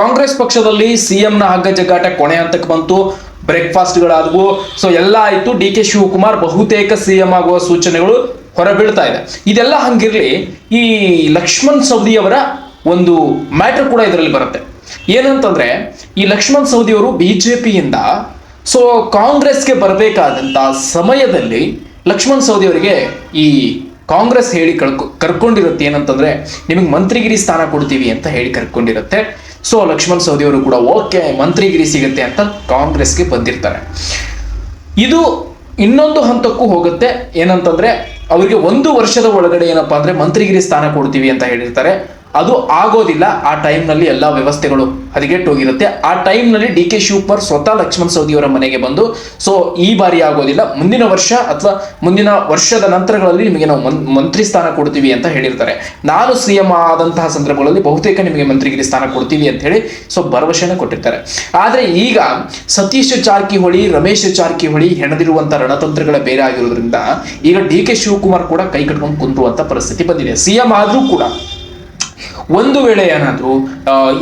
ಕಾಂಗ್ರೆಸ್ ಪಕ್ಷದಲ್ಲಿ ಸಿಎಂ ನ ಹಗ್ಗ ಜಗ್ಗಾಟ ಕೊನೆ ಹಂತಕ್ಕೆ ಬಂತು. ಬ್ರೇಕ್ಫಾಸ್ಟ್ಗಳಾದವು. ಸೊ ಎಲ್ಲ ಆಯ್ತು. ಡಿ ಕೆ ಶಿವಕುಮಾರ್ ಬಹುತೇಕ ಸಿಎಂ ಆಗುವ ಸೂಚನೆಗಳು ಹೊರಬೀಳ್ತಾ ಇದೆ. ಇದೆಲ್ಲ ಹಂಗಿರ್ಲಿ, ಈ ಲಕ್ಷ್ಮಣ್ ಸವದಿ ಅವರ ಒಂದು ಮ್ಯಾಟರ್ ಕೂಡ ಇದರಲ್ಲಿ ಬರುತ್ತೆ. ಏನಂತಂದ್ರೆ, ಈ ಲಕ್ಷ್ಮಣ್ ಸವದಿ ಅವರು ಬಿಜೆಪಿಯಿಂದ, ಸೊ, ಕಾಂಗ್ರೆಸ್ಗೆ ಬರಬೇಕಾದಂತ ಸಮಯದಲ್ಲಿ ಲಕ್ಷ್ಮಣ್ ಸವದಿ ಅವರಿಗೆ ಈ ಕಾಂಗ್ರೆಸ್ ಹೇಳಿ ಕಳ್ಕೊ, ಕರ್ಕೊಂಡಿರುತ್ತೆ ಏನಂತಂದ್ರೆ, ನಿಮಗೆ ಮಂತ್ರಿಗಿರಿ ಸ್ಥಾನ ಕೊಡ್ತೀವಿ ಅಂತ ಹೇಳಿ ಕರ್ಕೊಂಡಿರುತ್ತೆ. ಸೊ ಲಕ್ಷ್ಮಣ್ ಸವದಿ ಅವರು ಕೂಡ ಓಕೆ ಮಂತ್ರಿಗಿರಿ ಸಿಗುತ್ತೆ ಅಂತ ಕಾಂಗ್ರೆಸ್ಗೆ ಬಂದಿರ್ತಾರೆ. ಇದು ಇನ್ನೊಂದು ಹಂತಕ್ಕೂ ಹೋಗುತ್ತೆ. ಏನಂತಂದ್ರೆ, ಅವರಿಗೆ ಒಂದು ವರ್ಷದ ಒಳಗಡೆ ಏನಪ್ಪಾ ಅಂದ್ರೆ ಮಂತ್ರಿಗಿರಿ ಸ್ಥಾನ ಕೊಡ್ತೀವಿ ಅಂತ ಹೇಳಿರ್ತಾರೆ. ಅದು ಆಗೋದಿಲ್ಲ ಆ ಟೈಮ್ನಲ್ಲಿ ಎಲ್ಲ ವ್ಯವಸ್ಥೆಗಳು ಹದಗೆಟ್ಟೋಗಿರುತ್ತೆ. ಆ ಟೈಮ್ನಲ್ಲಿ ಡಿ ಕೆ ಶಿವಕುಮಾರ್ ಸ್ವತಃ ಲಕ್ಷ್ಮಣ್ ಸೌದಿ ಅವರ ಮನೆಗೆ ಬಂದು, ಸೊ ಈ ಬಾರಿ ಆಗೋದಿಲ್ಲ. ಮುಂದಿನ ವರ್ಷ ಅಥವಾ ಮುಂದಿನ ವರ್ಷದ ನಂತರಗಳಲ್ಲಿ ನಿಮಗೆ ನಾವು ಮಂತ್ರಿ ಸ್ಥಾನ ಕೊಡ್ತೀವಿ ಅಂತ ಹೇಳಿರ್ತಾರೆ. ನಾನು ಸಿ ಎಂ ಆದಂತಹ ಸಂದರ್ಭಗಳಲ್ಲಿ ಬಹುತೇಕ ನಿಮಗೆ ಮಂತ್ರಿಗಿರಿ ಸ್ಥಾನ ಕೊಡ್ತೀವಿ ಅಂತ ಹೇಳಿ, ಸೊ ಭರವಸೆಯನ್ನು ಕೊಟ್ಟಿರ್ತಾರೆ. ಆದರೆ ಈಗ ಸತೀಶ್ ಜಾರಕಿಹೊಳಿ, ರಮೇಶ್ ಜಾರಕಿಹೊಳಿ ಹೆಣದಿರುವಂತಹ ರಣತಂತ್ರಗಳ ಬೇರೆ ಆಗಿರೋದ್ರಿಂದ, ಈಗ ಡಿ ಕೆ ಶಿವಕುಮಾರ್ ಕೂಡ ಕೈ ಕಟ್ಕೊಂಡು ಕುಂದುವಂತ ಪರಿಸ್ಥಿತಿ ಬಂದಿದೆ. ಸಿಎಂ ಆದರೂ ಕೂಡ ಒಂದು ವೇಳೆ ಏನಾದರೂ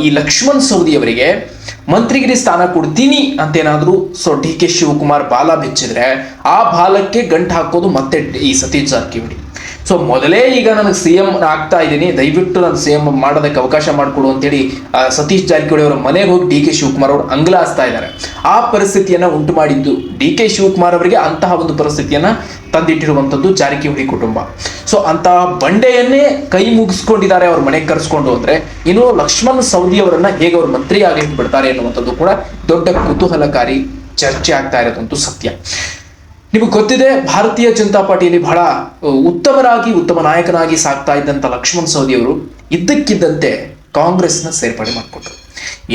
ಈ ಲಕ್ಷ್ಮಣ್ ಸೌದಿಯವರಿಗೆ ಮಂತ್ರಿಗಿರಿ ಸ್ಥಾನ ಕೊಡ್ತೀನಿ ಅಂತೇನಾದರೂ, ಸೊ ಡಿ ಕೆ ಶಿವಕುಮಾರ್ ಬಾಲ ಬಿಚ್ಚಿದ್ರೆ ಆ ಬಾಲಕ್ಕೆ ಗಂಟು ಹಾಕೋದು ಮತ್ತೆ ಈ ಸತೀಶ್ ಜಾರಕಿಹೊಳಿ. ಸೊ ಮೊದಲೇ ಈಗ ನನಗೆ ಸಿ ಎಂ ಆಗ್ತಾ ಇದ್ದೀನಿ. ದಯವಿಟ್ಟು ನಾನು ಸಿ ಎಂ ಮಾಡೋದಕ್ಕೆ ಅವಕಾಶ ಮಾಡಿಕೊಡು ಅಂತೇಳಿ ಸತೀಶ್ ಜಾರಕಿಹೊಳಿ ಅವರ ಮನೆಗೆ ಹೋಗಿ ಡಿ ಕೆ ಶಿವಕುಮಾರ್ ಅವರು ಆಗ್ತಾ ಇದ್ದಾರೆ. ಆ ಪರಿಸ್ಥಿತಿಯನ್ನು ಉಂಟು ಮಾಡಿದ್ದು ಡಿ ಕೆ ಶಿವಕುಮಾರ್ ಅವರಿಗೆ ಅಂತಹ ಒಂದು ಪರಿಸ್ಥಿತಿಯನ್ನ ತಂದಿಟ್ಟಿರುವಂಥದ್ದು ಜಾರಕಿಹೊಳಿ ಕುಟುಂಬ. ಸೊ ಅಂತಹ ಬಂಡೆಯನ್ನೇ ಕೈ ಮುಗಿಸ್ಕೊಂಡಿದ್ದಾರೆ ಅವ್ರ ಮನೆಗೆ ಕರೆಸ್ಕೊಂಡು ಅಂದ್ರೆ ಇನ್ನು ಲಕ್ಷ್ಮಣ್ ಸೌದಿ ಅವರನ್ನ ಹೇಗೆ ಅವರು ಮಂತ್ರಿ ಆಗಿ ಬಿಡ್ತಾರೆ ಅನ್ನುವಂಥದ್ದು ಕೂಡ ದೊಡ್ಡ ಕುತೂಹಲಕಾರಿ ಚರ್ಚೆ ಆಗ್ತಾ ಇರೋದಂತೂ ಸತ್ಯ. ನಿಮಗೆ ಗೊತ್ತಿದೆ, ಭಾರತೀಯ ಜನತಾ ಪಾರ್ಟಿಯಲ್ಲಿ ಬಹಳ ಉತ್ತಮರಾಗಿ, ಉತ್ತಮ ನಾಯಕನಾಗಿ ಸಾಕ್ತಾ ಇದ್ದಂತ ಲಕ್ಷ್ಮಣ್ ಸವದಿ ಅವರು ಇದ್ದಕ್ಕಿದ್ದಂತೆ ಕಾಂಗ್ರೆಸ್ನ ಸೇರ್ಪಡೆ ಮಾಡಿಕೊಟ್ರು.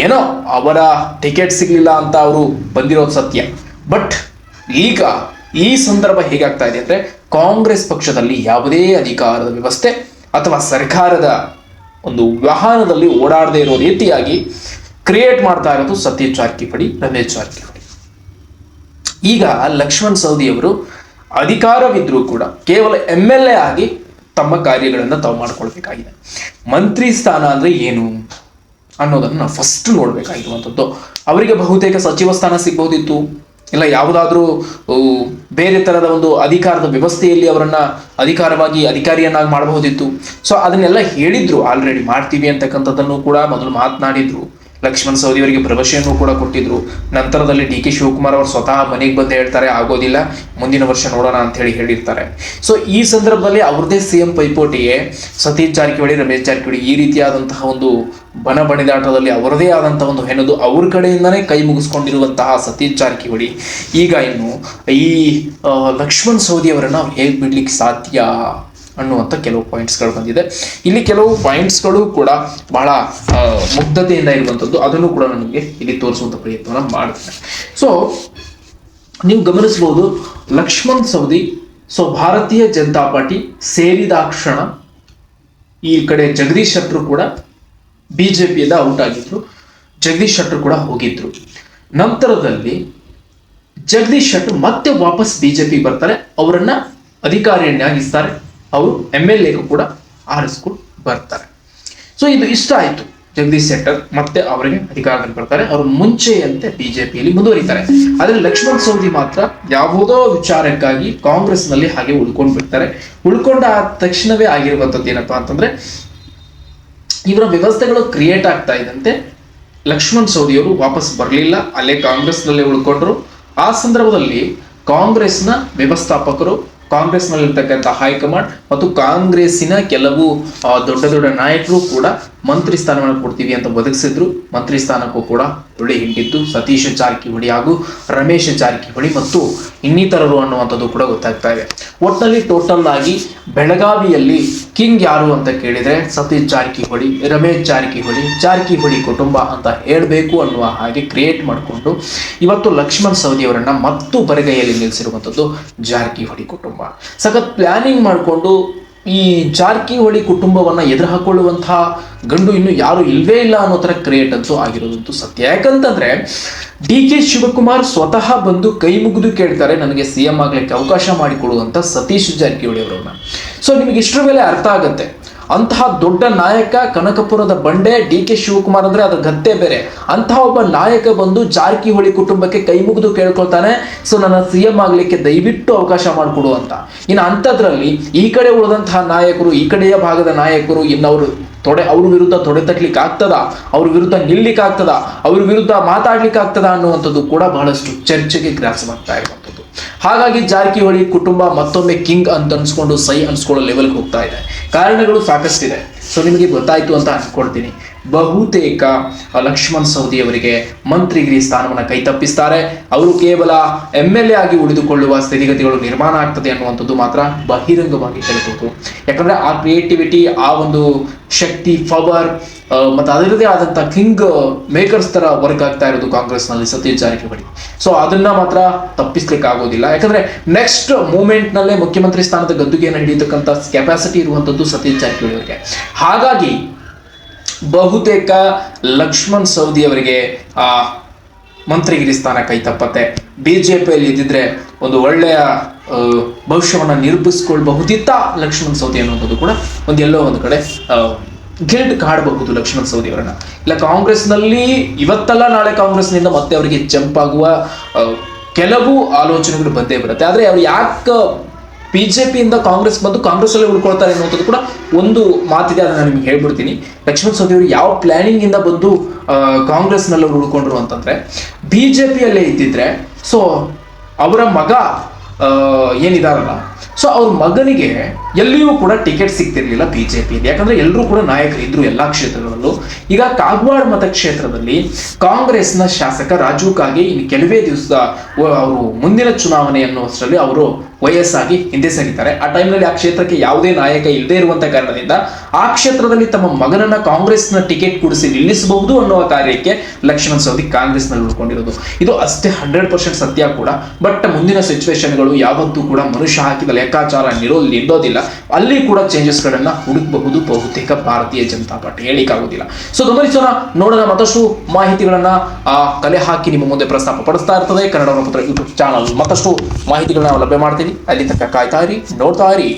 ಏನೋ ಅವರ ಟಿಕೆಟ್ ಸಿಗ್ಲಿಲ್ಲ ಅಂತ ಅವರು ಬಂದಿರೋದು ಸತ್ಯ. ಬಟ್ ಈಗ ಈ ಸಂದರ್ಭ ಹೇಗಾಗ್ತಾ ಇದೆ ಅಂದ್ರೆ ಕಾಂಗ್ರೆಸ್ ಪಕ್ಷದಲ್ಲಿ ಯಾವುದೇ ಅಧಿಕಾರದ ವ್ಯವಸ್ಥೆ ಅಥವಾ ಸರ್ಕಾರದ ಒಂದು ವಾಹನದಲ್ಲಿ ಓಡಾಡದೇ ಇರೋ ರೀತಿಯಾಗಿ ಕ್ರಿಯೇಟ್ ಮಾಡ್ತಾ ಇರೋದು ಸತೀಶ್ ಜಾರಕಿಹೊಳಿ, ರಮೇಶ್ ಜಾರಕಿಹೊಳಿ. ಈಗ ಲಕ್ಷ್ಮಣ್ ಸವದಿ ಅವರು ಅಧಿಕಾರವಿದ್ರೂ ಕೂಡ ಕೇವಲ ಎಂ ಎಲ್ ಎ ಆಗಿ ತಮ್ಮ ಕಾರ್ಯಗಳನ್ನು ತಾವು ಮಾಡ್ಕೊಳ್ಬೇಕಾಗಿದೆ. ಮಂತ್ರಿ ಸ್ಥಾನ ಅಂದ್ರೆ ಏನು ಅನ್ನೋದನ್ನು ನಾವು ಫಸ್ಟ್ ನೋಡ್ಬೇಕಾಗಿರುವಂಥದ್ದು. ಅವರಿಗೆ ಬಹುತೇಕ ಸಚಿವ ಸ್ಥಾನ ಸಿಗ್ಬಹುದಿತ್ತು. ಇಲ್ಲ, ಯಾವುದಾದ್ರೂ ಬೇರೆ ತರದ ಒಂದು ಅಧಿಕಾರದ ವ್ಯವಸ್ಥೆಯಲ್ಲಿ ಅವರನ್ನ ಅಧಿಕಾರವಾಗಿ, ಅಧಿಕಾರಿಯನ್ನಾಗಿ ಮಾಡಬಹುದಿತ್ತು. ಸೊ ಅದನ್ನೆಲ್ಲ ಹೇಳಿದ್ರು ಆಲ್ರೆಡಿ ಮಾಡ್ತೀವಿ ಅಂತಕ್ಕಂಥದ್ದನ್ನು ಕೂಡ ಮೊದಲು ಮಾತನಾಡಿದ್ರು. ಲಕ್ಷ್ಮಣ್ ಸವದಿ ಅವರಿಗೆ ಭರವಸೆಯನ್ನು ಕೂಡ ಕೊಟ್ಟಿದ್ರು. ನಂತರದಲ್ಲಿ ಡಿ ಕೆ ಶಿವಕುಮಾರ್ ಅವರು ಸ್ವತಃ ಮನೆಗೆ ಬಂದು ಹೇಳ್ತಾರೆ, ಆಗೋದಿಲ್ಲ, ಮುಂದಿನ ವರ್ಷ ನೋಡೋಣ ಅಂತ ಹೇಳಿ ಹೇಳಿರ್ತಾರೆ. ಸೊ ಈ ಸಂದರ್ಭದಲ್ಲಿ ಅವ್ರದೇ ಸಿಎಂ ಪೈಪೋಟಿಗೆ ಸತೀಶ್ ಜಾರಕಿಹೊಳಿ, ರಮೇಶ್ ಜಾರಕಿಹೊಳಿ ಈ ರೀತಿಯಾದಂತಹ ಒಂದು ಬನ ಬಣಿದಾಟದಲ್ಲಿ ಅವರದೇ ಆದಂತಹ ಒಂದು ಹೆಣದು ಅವ್ರ ಕಡೆಯಿಂದನೇ ಕೈ ಮುಗಿಸ್ಕೊಂಡಿರುವಂತಹ ಸತೀಶ್ ಜಾರಕಿಹೊಳಿ. ಈಗ ಇನ್ನು ಈ ಲಕ್ಷ್ಮಣ್ ಸವದಿ ಅವರನ್ನ ಹೇಗೆ ಬಿಡ್ಲಿಕ್ಕೆ ಸಾಧ್ಯ? ಅನ್ನುವಂಥ ಕೆಲವು ಪಾಯಿಂಟ್ಸ್ಗಳು ಬಂದಿದೆ. ಇಲ್ಲಿ ಕೆಲವು ಪಾಯಿಂಟ್ಸ್ಗಳು ಕೂಡ ಬಹಳ ಮುಗ್ಧತೆಯಿಂದ ಇರುವಂಥದ್ದು ಅದನ್ನು ಕೂಡ ನನಗೆ ಇಲ್ಲಿ ತೋರಿಸುವಂಥ ಪ್ರಯತ್ನವನ್ನು ಮಾಡ್ತೇನೆ. ಸೊ ನೀವು ಗಮನಿಸಬಹುದು, ಲಕ್ಷ್ಮಣ್ ಸವದಿ ಸೊ ಭಾರತೀಯ ಜನತಾ ಪಾರ್ಟಿ ಸೇರಿದಾಕ್ಷಣ ಈ ಕಡೆ ಜಗದೀಶ್ ಶೆಟ್ಟರು ಕೂಡ ಬಿಜೆಪಿಯಿಂದ ಔಟ್ ಆಗಿದ್ರು. ಜಗದೀಶ್ ಶೆಟ್ಟರು ಕೂಡ ಹೋಗಿದ್ರು. ನಂತರದಲ್ಲಿ ಜಗದೀಶ್ ಶೆಟ್ಟರ್ ಮತ್ತೆ ವಾಪಸ್ ಬಿಜೆಪಿ ಬರ್ತಾರೆ. ಅವರನ್ನ ಅಧಿಕಾರಿಯನ್ನಾಗಿಸ್ತಾರೆ. ಅವರು ಎಂ ಎಲ್ ಎಗೂ ಕೂಡ ಆರಿಸ್ಕೊಂಡು ಬರ್ತಾರೆ. ಸೊ ಇದು ಇಷ್ಟ ಆಯ್ತು. ಜಗದೀಶ್ ಶೆಟ್ಟರ್ ಮತ್ತೆ ಅವರಿಗೆ ಅಧಿಕಾರದಲ್ಲಿ ಬರ್ತಾರೆ. ಅವರು ಮುಂಚೆಯಂತೆ ಬಿಜೆಪಿಯಲ್ಲಿ ಮುಂದುವರಿತಾರೆ. ಆದರೆ ಲಕ್ಷ್ಮಣ್ ಸವದಿ ಮಾತ್ರ ಯಾವುದೋ ವಿಚಾರಕ್ಕಾಗಿ ಕಾಂಗ್ರೆಸ್ನಲ್ಲಿ ಹಾಗೆ ಉಳ್ಕೊಂಡು ಬಿಡ್ತಾರೆ. ಉಳ್ಕೊಂಡ ಆದ ತಕ್ಷಣವೇ ಆಗಿರುವಂಥದ್ದು ಏನಪ್ಪಾ ಅಂತಂದ್ರೆ, ಇವರ ವ್ಯವಸ್ಥೆಗಳು ಕ್ರಿಯೇಟ್ ಆಗ್ತಾ ಇದ್ದಂತೆ ಲಕ್ಷ್ಮಣ್ ಸವದಿಯವರು ವಾಪಸ್ ಬರಲಿಲ್ಲ. ಅಲ್ಲೇ ಕಾಂಗ್ರೆಸ್ನಲ್ಲೇ ಉಳ್ಕೊಂಡ್ರು. ಆ ಸಂದರ್ಭದಲ್ಲಿ ಕಾಂಗ್ರೆಸ್ನ ವ್ಯವಸ್ಥಾಪಕರು ಕಾಂಗ್ರೆಸ್ನಲ್ಲಿರ್ತಕ್ಕಂಥ ಹೈಕಮಾಂಡ್ ಮತ್ತು ಕಾಂಗ್ರೆಸ್ಸಿನ ಕೆಲವು ದೊಡ್ಡ ದೊಡ್ಡ ನಾಯಕರು ಕೂಡ ಮಂತ್ರಿ ಸ್ಥಾನವನ್ನು ಕೊಡ್ತೀವಿ ಅಂತ ಒದಗಿಸಿದ್ರು ಮಂತ್ರಿ ಸ್ಥಾನಕ್ಕೂ ಕೂಡ ಒಳ್ಳೆ ಹಿಂಡಿದ್ದು ಸತೀಶ್ ಜಾರಕಿಹೊಳಿ ಹಾಗೂ ರಮೇಶ್ ಜಾರಕಿಹೊಳಿ ಮತ್ತು ಇನ್ನಿತರರು ಅನ್ನುವಂಥದ್ದು ಕೂಡ ಗೊತ್ತಾಗ್ತಾ ಇದೆ. ಒಟ್ಟಿನಲ್ಲಿ ಟೋಟಲ್ ಆಗಿ ಬೆಳಗಾವಿಯಲ್ಲಿ ಕಿಂಗ್ ಯಾರು ಅಂತ ಕೇಳಿದ್ರೆ ಸತೀಶ್ ಜಾರಕಿಹೊಳಿ, ರಮೇಶ್ ಜಾರಕಿಹೊಳಿ ಜಾರಕಿಹೊಳಿ ಕುಟುಂಬ ಅಂತ ಹೇಳಬೇಕು ಅನ್ನುವ ಹಾಗೆ ಕ್ರಿಯೇಟ್ ಮಾಡಿಕೊಂಡು ಇವತ್ತು ಲಕ್ಷ್ಮಣ್ ಸವದಿ ಅವರನ್ನ ಮತ್ತು ಬರಗೈಯಲ್ಲಿ ನಿಲ್ಲಿಸಿರುವಂಥದ್ದು ಜಾರಕಿಹೊಳಿ ಕುಟುಂಬ. ಸಖತ್ ಪ್ಲಾನಿಂಗ್ ಮಾಡಿಕೊಂಡು ಈ ಜಾರಕಿಹೊಳಿ ಕುಟುಂಬವನ್ನ ಎದುರು ಹಾಕೊಳ್ಳುವಂತಹ ಗಂಡು ಇನ್ನು ಯಾರು ಇಲ್ವೇ ಇಲ್ಲ ಅನ್ನೋ ಥರ ಕ್ರಿಯೇಟ್ ಅಂತೂ ಆಗಿರೋದಂತೂ ಸತ್ಯ. ಯಾಕಂತಂದ್ರೆ ಡಿ ಕೆ ಶಿವಕುಮಾರ್ ಸ್ವತಃ ಬಂದು ಕೈ ಮುಗಿದು ಕೇಳ್ತಾರೆ, ನನಗೆ ಸಿ ಎಂ ಆಗ್ಲಿಕ್ಕೆ ಅವಕಾಶ ಮಾಡಿಕೊಡುವಂಥ ಸತೀಶ್ ಜಾರಕಿಹೊಳಿ ಅವರನ್ನ ಸೊ ನಿಮಗೆ ಇಷ್ಟರ ಮೇಲೆ ಅರ್ಥ ಆಗತ್ತೆ. ಅಂತಹ ದೊಡ್ಡ ನಾಯಕ ಕನಕಪುರದ ಬಂಡೆ ಡಿ ಕೆ ಶಿವಕುಮಾರ್ ಅಂದ್ರೆ ಅದ್ರ ಗತ್ತೆ ಬೇರೆ. ಅಂತಹ ಒಬ್ಬ ನಾಯಕ ಬಂದು ಜಾರಕಿಹೊಳಿ ಕುಟುಂಬಕ್ಕೆ ಕೈ ಮುಗಿದು ಕೇಳ್ಕೊಳ್ತಾನೆ. ಸೊ ನನ್ನ ಸಿ ಎಂ ಆಗ್ಲಿಕ್ಕೆ ದಯವಿಟ್ಟು ಅವಕಾಶ ಮಾಡಿಕೊಡು ಅಂತ. ಇನ್ನು ಅಂಥದ್ರಲ್ಲಿ ಈ ಕಡೆ ಉಳಿದಂತಹ ನಾಯಕರು, ಈ ಕಡೆಯ ಭಾಗದ ನಾಯಕರು ಇನ್ನವರು ತೊಡೆ, ಅವ್ರ ವಿರುದ್ಧ ತೊಡೆ ತಟ್ಲಿಕ್ಕೆ ಆಗ್ತದ? ಅವ್ರ ವಿರುದ್ಧ ನಿಲ್ಲಿಕ್ಕಾಗ್ತದ ಅವ್ರ ವಿರುದ್ಧ ಮಾತಾಡ್ಲಿಕ್ಕೆ ಆಗ್ತದ ಅನ್ನುವಂಥದ್ದು ಕೂಡ ಬಹಳಷ್ಟು ಚರ್ಚೆಗೆ ಗ್ರಾಸವಾಗ್ತಾ ಇರುವಂಥದ್ದು. ಹಾಗಾಗಿ ಜಾರಕಿಹೊಳಿ ಕುಟುಂಬ ಮತ್ತೊಮ್ಮೆ ಕಿಂಗ್ ಅಂತ ಅನ್ಸ್ಕೊಂಡು ಸೈ ಅನ್ಸ್ಕೊಳ್ಳೋ ಲೆವೆಲ್ಗೆ ಹೋಗ್ತಾ ಇದೆ. ಕಾರಣಗಳು ಸಾಕಷ್ಟಿದೆ. ಸೊ ನಿಮಗೆ ಗೊತ್ತಾಯ್ತು ಅಂತ ಅನ್ಕೊಳ್ತೀನಿ. ಬಹುತೇಕ ಲಕ್ಷ್ಮಣ್ ಸವದಿ ಅವರಿಗೆ ಮಂತ್ರಿಗಿರಿ ಸ್ಥಾನವನ್ನು ಕೈ ತಪ್ಪಿಸ್ತಾರೆ. ಅವರು ಕೇವಲ ಎಂ ಎಲ್ ಎ ಆಗಿ ಉಳಿದುಕೊಳ್ಳುವ ಸ್ಥಿತಿಗತಿಗಳು ನಿರ್ಮಾಣ ಆಗ್ತದೆ ಅನ್ನುವಂಥದ್ದು ಮಾತ್ರ ಬಹಿರಂಗವಾಗಿ ಹೇಳ್ಬೋದು ಯಾಕಂದ್ರೆ ಆ ಕ್ರಿಯೇಟಿವಿಟಿ ಆ ಒಂದು ಶಕ್ತಿ ಪವರ್ ಮತ್ತು ಅದರದೇ ಆದಂಥ ಕಿಂಗ್ ಮೇಕರ್ಸ್ ತರ ವರ್ಕ್ ಆಗ್ತಾ ಇರೋದು ಕಾಂಗ್ರೆಸ್ನಲ್ಲಿ ಸತೀಶ್ ಜಾರಕಿಹೊಳಿ. ಸೊ ಅದನ್ನ ಮಾತ್ರ ತಪ್ಪಿಸ್ಲಿಕ್ಕೆ ಆಗೋದಿಲ್ಲ ಯಾಕಂದ್ರೆ ನೆಕ್ಸ್ಟ್ ಮೂಮೆಂಟ್ ನಲ್ಲೇ ಮುಖ್ಯಮಂತ್ರಿ ಸ್ಥಾನದ ಗದ್ದುಗೆಯನ್ನು ಹಿಡಿಯತಕ್ಕಂಥ ಕೆಪಾಸಿಟಿ ಇರುವಂಥದ್ದು ಸತೀಶ್ ಜಾರಕಿಹೊಳಿ ಅವರಿಗೆ. ಹಾಗಾಗಿ, ಬಹುತೇಕ ಲಕ್ಷ್ಮಣ್ ಸವದಿ ಅವರಿಗೆ, ಆ, ಮಂತ್ರಿಗಿರಿ ಸ್ಥಾನ ಕೈ ತಪ್ಪತ್ತೆ. ಬಿಜೆಪಿಯಲ್ಲಿ ಇದ್ದಿದ್ರೆ ಒಂದು ಒಳ್ಳೆಯ ಭವಿಷ್ಯವನ್ನು ನಿರೂಪಿಸಿಕೊಳ್ಬಹುದಿತ್ತ ಲಕ್ಷ್ಮಣ್ ಸವದಿ ಅನ್ನುವಂಥದ್ದು ಕೂಡ ಒಂದು ಎಲ್ಲೋ ಒಂದು ಕಡೆ ಗಿಲ್ಟ್ ಕಾಡಬಹುದು ಲಕ್ಷ್ಮಣ ಸವದಿ ಅವರನ್ನ. ಇಲ್ಲ, ಕಾಂಗ್ರೆಸ್ನಲ್ಲಿ ಇವತ್ತಲ್ಲ, ನಾಳೆ ಕಾಂಗ್ರೆಸ್ನಿಂದ ಮತ್ತೆ ಅವರಿಗೆ ಜಂಪ್ ಆಗುವ ಕೆಲವು ಆಲೋಚನೆಗಳು ಬಂದೇ ಬರುತ್ತೆ. ಆದ್ರೆ ಅವ್ರು ಯಾಕೆ ಬಿಜೆಪಿಯಿಂದ ಕಾಂಗ್ರೆಸ್ ಬಂದು ಕಾಂಗ್ರೆಸ್ ಅಲ್ಲೇ ಉಳ್ಕೊಳ್ತಾರೆ ಅನ್ನುವಂಥದ್ದು ಕೂಡ ಒಂದು ಮಾತಿದೆ, ಅದನ್ನ ನಿಮ್ಗೆ ಹೇಳ್ಬಿಡ್ತೀನಿ. ಲಕ್ಷ್ಮಣ ಸವದಿ ಅವರು ಯಾವ ಪ್ಲಾನಿಂಗ್ ಇಂದ ಬಂದು ಕಾಂಗ್ರೆಸ್ ಕಾಂಗ್ರೆಸ್ನಲ್ಲಿ ಅವ್ರು ಉಳ್ಕೊಂಡ್ರು ಅಂತಂದ್ರೆ ಪಿಯಲ್ಲೇ ಇದ್ದಿದ್ರೆ, ಸೊ, ಅವರ ಮಗ ಏನಿದಾರಲ್ಲ. ಸೊ ಅವ್ರ ಮಗನಿಗೆ ಎಲ್ಲಿಯೂ ಕೂಡ ಟಿಕೆಟ್ ಸಿಗ್ತಿರ್ಲಿಲ್ಲ ಬಿಜೆಪಿಯಿಂದ ಯಾಕಂದ್ರೆ ಎಲ್ಲರೂ ಕೂಡ ನಾಯಕರು ಇದ್ರು ಎಲ್ಲಾ ಕ್ಷೇತ್ರಗಳಲ್ಲೂ. ಈಗ ಕಾಗವಾಡ ಮತಕ್ಷೇತ್ರದಲ್ಲಿ ಕಾಂಗ್ರೆಸ್ನ ಶಾಸಕ ರಾಜೀವ್ ಕಾಗೆ ಇನ್ನು ಕೆಲವೇ ದಿವಸ ಅವರು ಮುಂದಿನ ಚುನಾವಣೆ ಅನ್ನುವಷ್ಟರಲ್ಲಿ ಅವರು ವಯಸ್ಸಾಗಿ ಹಿಂದೆ ಸರಿತಾರೆ. ಆ ಟೈಮ್ನಲ್ಲಿ ಆ ಕ್ಷೇತ್ರಕ್ಕೆ ಯಾವುದೇ ನಾಯಕ ಇಲ್ಲದೆ ಇರುವಂತ ಕಾರಣದಿಂದ ಆ ಕ್ಷೇತ್ರದಲ್ಲಿ ತಮ್ಮ ಮಗನನ್ನ ಕಾಂಗ್ರೆಸ್ನ ಟಿಕೆಟ್ ಕೊಡಿಸಿ ನಿಲ್ಲಿಸಬಹುದು ಅನ್ನುವ ಕಾರ್ಯಕ್ಕೆ ಲಕ್ಷ್ಮಣ್ ಸವದಿ ಕಾಂಗ್ರೆಸ್ನಲ್ಲಿ ಉಳ್ಕೊಂಡಿರೋದು. ಇದು ಅಷ್ಟೇ ಹಂಡ್ರೆಡ್ ಪರ್ಸೆಂಟ್ ಸತ್ಯ ಕೂಡ. ಬಟ್ ಮುಂದಿನ ಸಿಚುವೇಶನ್ಗಳು ಯಾವತ್ತೂ ಕೂಡ ಮನುಷ್ಯ ಹಾಕಿದ ಲೆಕ್ಕಾಚಾರ ನಿರೋ ನಿಲ್ಲೋದಿಲ್ಲ. ಅಲ್ಲಿ ಕೂಡ ಚೇಂಜಸ್ಗಳನ್ನು ಹುಡುಕಬಹುದು ಬಹುತೇಕ ಭಾರತೀಯ ಜನತಾ ಪಾರ್ಟಿ. ಹೇಳಿಕ್ಕಾಗೋದಿಲ್ಲ ಸೊ ಗಮನಿಸೋಣ, ನೋಡೋಣ ಮತ್ತಷ್ಟು ಮಾಹಿತಿಗಳನ್ನ ಕಲೆ ಹಾಕಿ ನಿಮ್ಮ ಮುಂದೆ ಪ್ರಸ್ತಾಪ ಪಡಿಸ್ತಾ ಇರ್ತದೆ ಕನ್ನಡ ಪತ್ರ ಯೂಟ್ಯೂಬ್ ಚಾನಲ್. ಮತ್ತಷ್ಟು ಮಾಹಿತಿಗಳನ್ನ ಲಭ್ಯ ಮಾಡ್ತೀನಿ ಅಲ್ಲಿ ತನಕ ಕಾಯ್ತಾ ಇರಿ ನೋಡ್ತಾ ಇರಿ